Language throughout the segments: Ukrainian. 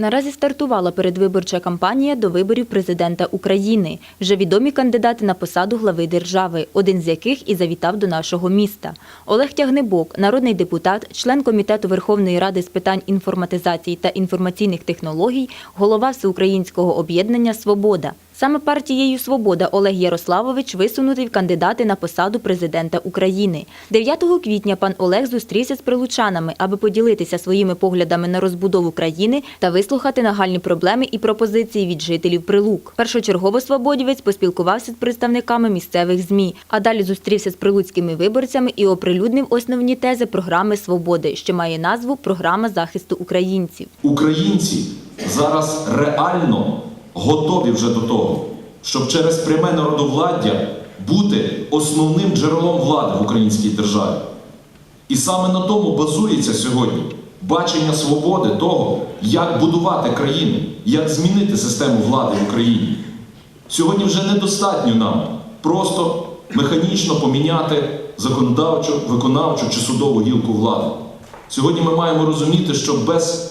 Наразі стартувала передвиборча кампанія до виборів президента України. Вже відомі кандидати на посаду глави держави, один з яких і завітав до нашого міста. Олег Тягнебок, народний депутат, член комітету Верховної Ради з питань інформатизації та інформаційних технологій, голова всеукраїнського об'єднання Свобода. Саме партією Свобода Олег Ярославович висунутий в кандидати на посаду президента України. 9 квітня пан Олег зустрівся з прилучанами, аби поділитися своїми поглядами на розбудову країни та вислухати нагальні проблеми і пропозиції від жителів Прилук. Першочергово свободівець поспілкувався з представниками місцевих змі, а далі зустрівся з прилуцькими виборцями і оприлюднив основні тези програми Свободи, що має назву Програма захисту українців. Українці зараз реально готові вже до того, щоб через пряме народовладдя бути основним джерелом влади в українській державі. І саме на тому базується сьогодні бачення свободи того, як будувати країну, як змінити систему влади в Україні. Сьогодні вже недостатньо нам просто механічно поміняти законодавчу, виконавчу чи судову гілку влади. Сьогодні ми маємо розуміти, що без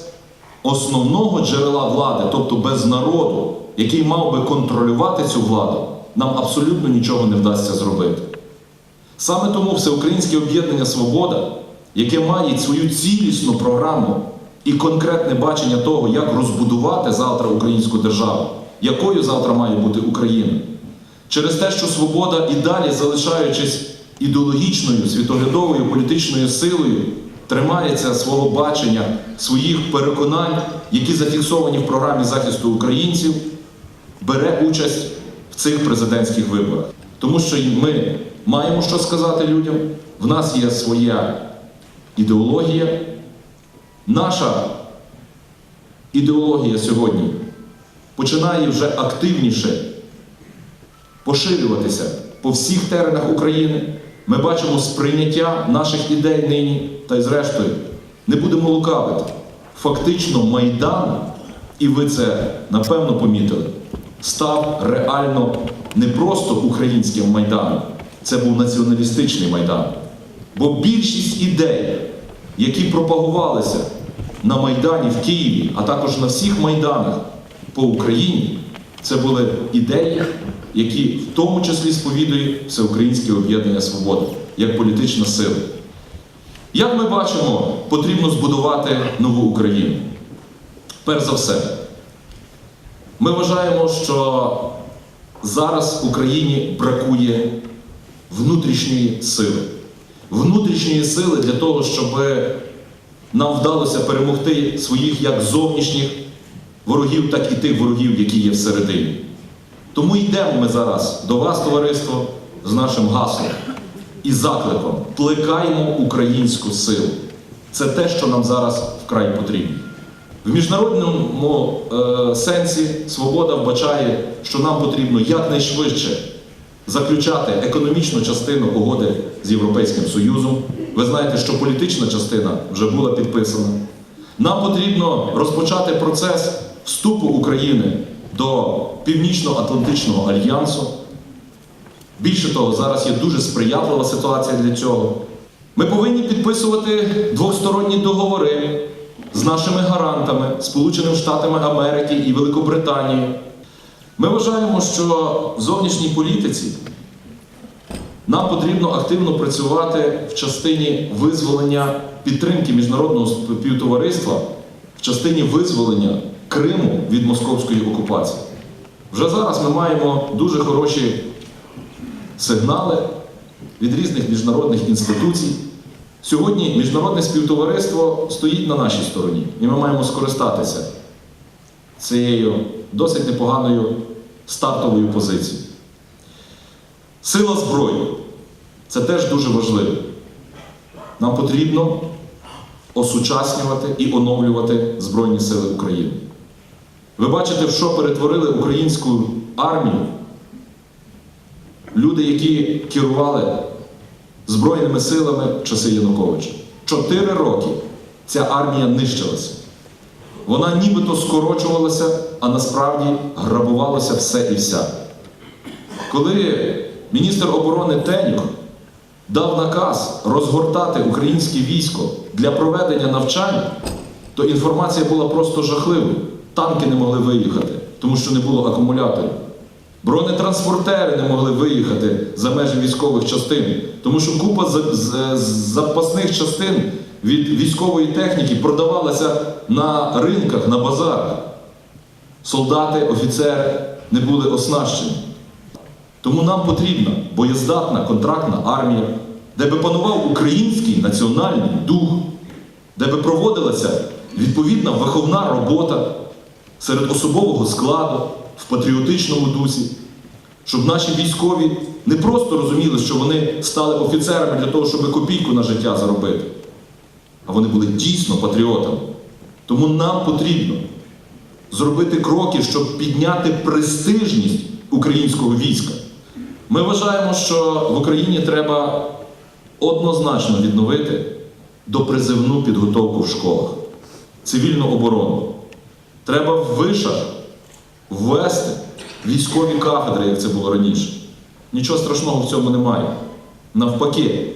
основного джерела влади, тобто без народу, який мав би контролювати цю владу, нам абсолютно нічого не вдасться зробити. Саме тому Всеукраїнське об'єднання Свобода, яке має свою цілісну програму і конкретне бачення того, як розбудувати завтра українську державу, якою завтра має бути Україна, через те, що свобода і далі, залишаючись ідеологічною, світоглядовою, політичною силою, тримається свого бачення, своїх переконань, які зафіксовані в програмі захисту українців, бере участь в цих президентських виборах. Тому що ми маємо що сказати людям, в нас є своя ідеологія. Наша ідеологія сьогодні починає вже активніше поширюватися по всіх теренах України. Ми бачимо сприйняття наших ідей нині, та й зрештою, не будемо лукавити. Фактично, Майдан, і ви це напевно помітили, став реально не просто українським майданом, це був націоналістичний майдан. Бо більшість ідей, які пропагувалися на Майдані в Києві, а також на всіх майданах по Україні, це були ідеї, які в тому числі сповідує Всеукраїнське об'єднання Свободи як політична сила. Як ми бачимо, потрібно збудувати нову Україну. Перш за все, ми вважаємо, що зараз Україні бракує внутрішньої сили. Внутрішньої сили для того, щоб нам вдалося перемогти своїх як зовнішніх ворогів, так і тих ворогів, які є всередині. Тому йдемо ми зараз до вас, товариство, з нашим гаслом і закликом плекаємо українську силу. Це те, що нам зараз вкрай потрібно. В міжнародному е, сенсі свобода вбачає, що нам потрібно якнайшвидше заключати економічну частину угоди з Європейським Союзом. Ви знаєте, що політична частина вже була підписана. Нам потрібно розпочати процес вступу України до Північно-Атлантичного альянсу. Більше того, зараз є дуже сприятлива ситуація для цього. Ми повинні підписувати двосторонні договори з нашими гарантами, Сполученими Штатами Америки і Великобританією. Ми вважаємо, що в зовнішній політиці нам потрібно активно працювати в частині визволення підтримки міжнародного співтовариства, в частині визволення Криму від московської окупації. Вже зараз ми маємо дуже хороші сигнали від різних міжнародних інституцій. Сьогодні міжнародне співтовариство стоїть на нашій стороні, і ми маємо скористатися цією досить непоганою стартовою позицією. Сила зброї це теж дуже важливо. Нам потрібно осучаснювати і оновлювати Збройні Сили України. Ви бачите, в що перетворили українську армію люди, які керували Збройними силами в часи Януковича. Чотири роки ця армія нищилася. Вона нібито скорочувалася, а насправді грабувалося все і вся. Коли міністр оборони Тенюх дав наказ розгортати українське військо для проведення навчань, то інформація була просто жахливою. Танки не могли виїхати, тому що не було акумуляторів. Бронетранспортери не могли виїхати за межі військових частин, тому що купа запасних частин від військової техніки продавалася на ринках, на базарах. Солдати, офіцери не були оснащені. Тому нам потрібна боєздатна контрактна армія, де би панував український національний дух, де би проводилася відповідна виховна робота серед особового складу в патріотичному дусі, щоб наші військові не просто розуміли, що вони стали офіцерами для того, щоб копійку на життя заробити, а вони були дійсно патріотами. Тому нам потрібно зробити кроки, щоб підняти престижність українського війська. Ми вважаємо, що в Україні треба однозначно відновити допризивну підготовку в школах, цивільну оборону. Треба в вишах ввести військові кафедри, як це було раніше. Нічого страшного в цьому немає. Навпаки,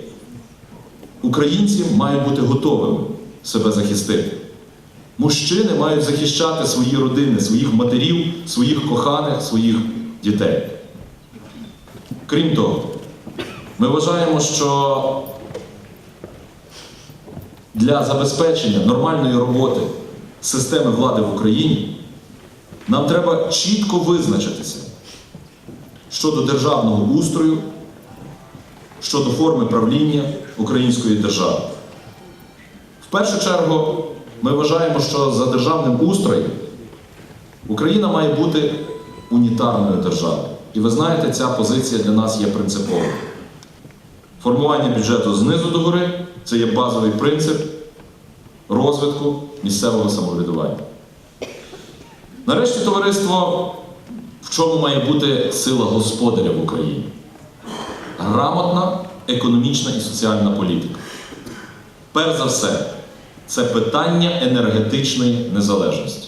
українці мають бути готовими себе захистити. Мужчини мають захищати свої родини, своїх матерів, своїх коханих, своїх дітей. Крім того, ми вважаємо, що для забезпечення нормальної роботи системи влади в Україні нам треба чітко визначитися щодо державного устрою, щодо форми правління української держави. В першу чергу, ми вважаємо, що за державним устроєм Україна має бути унітарною державою. І ви знаєте, ця позиція для нас є принциповою. Формування бюджету знизу до гори це є базовий принцип розвитку місцевого самоврядування. Нарешті, товариство, в чому має бути сила господаря в Україні? Грамотна економічна і соціальна політика. Перш за все, це питання енергетичної незалежності.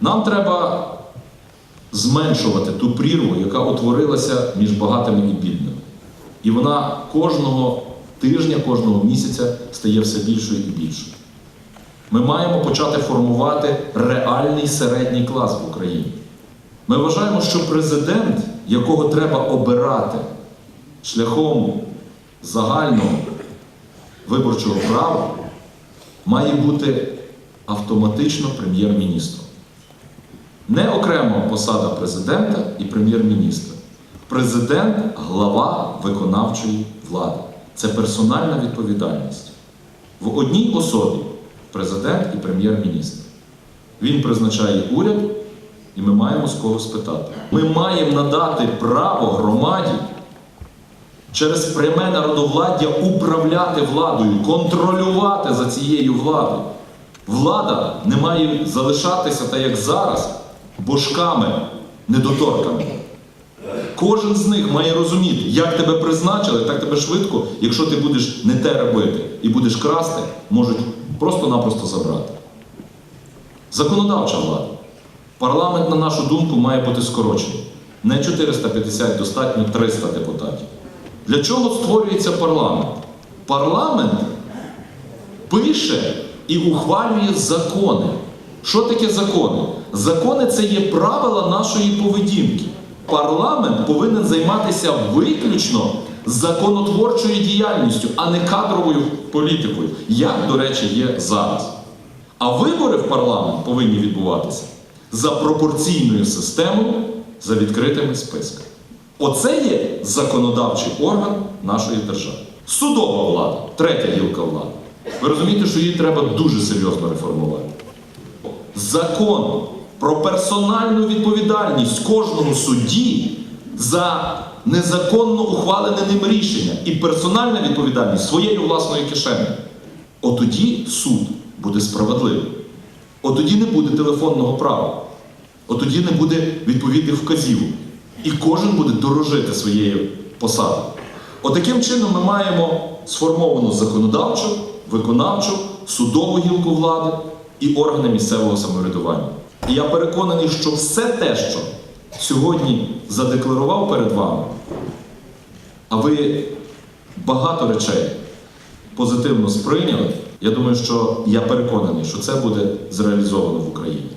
Нам треба зменшувати ту прірву, яка утворилася між багатими і бідними. І вона кожного тижня, кожного місяця стає все більшою і більшою. Ми маємо почати формувати реальний середній клас в Україні. Ми вважаємо, що президент, якого треба обирати шляхом загального виборчого права, має бути автоматично прем'єр-міністром. Не окремо посада президента і прем'єр-міністра. Президент глава виконавчої влади. Це персональна відповідальність. В одній особі президент і прем'єр-міністр. Він призначає уряд, і ми маємо з кого спитати. Ми маємо надати право громаді через пряме народовладдя управляти владою, контролювати за цією владою. Влада не має залишатися так, як зараз, божками недоторками. Кожен з них має розуміти, як тебе призначили, так тебе швидко, якщо ти будеш не те робити і будеш красти, можуть просто-напросто забрати. Законодавча влада. Парламент, на нашу думку, має бути скорочений. Не 450, достатньо 300 депутатів. Для чого створюється парламент? Парламент пише і ухвалює закони. Що таке закони? Закони це є правила нашої поведінки. Парламент повинен займатися виключно законотворчою діяльністю, а не кадровою політикою, як, до речі, є зараз. А вибори в парламент повинні відбуватися за пропорційною системою, за відкритими списками. Оце є законодавчий орган нашої держави. Судова влада, третя гілка влади. Ви розумієте, що її треба дуже серйозно реформувати. Закон про персональну відповідальність кожного судді за незаконно ухвалене ним рішення і персональна відповідальність своєю власною кишенею. Отоді суд буде справедливий. Отоді не буде телефонного права. Отоді не буде відповідних вказівок. І кожен буде дорожити своєю посадою. Отаким чином ми маємо сформовану законодавчу, виконавчу, судову гілку влади і органи місцевого самоврядування. І я переконаний, що все те, що сьогодні задекларував перед вами, а ви багато речей позитивно сприйняли, я думаю, що я переконаний, що це буде зреалізовано в Україні.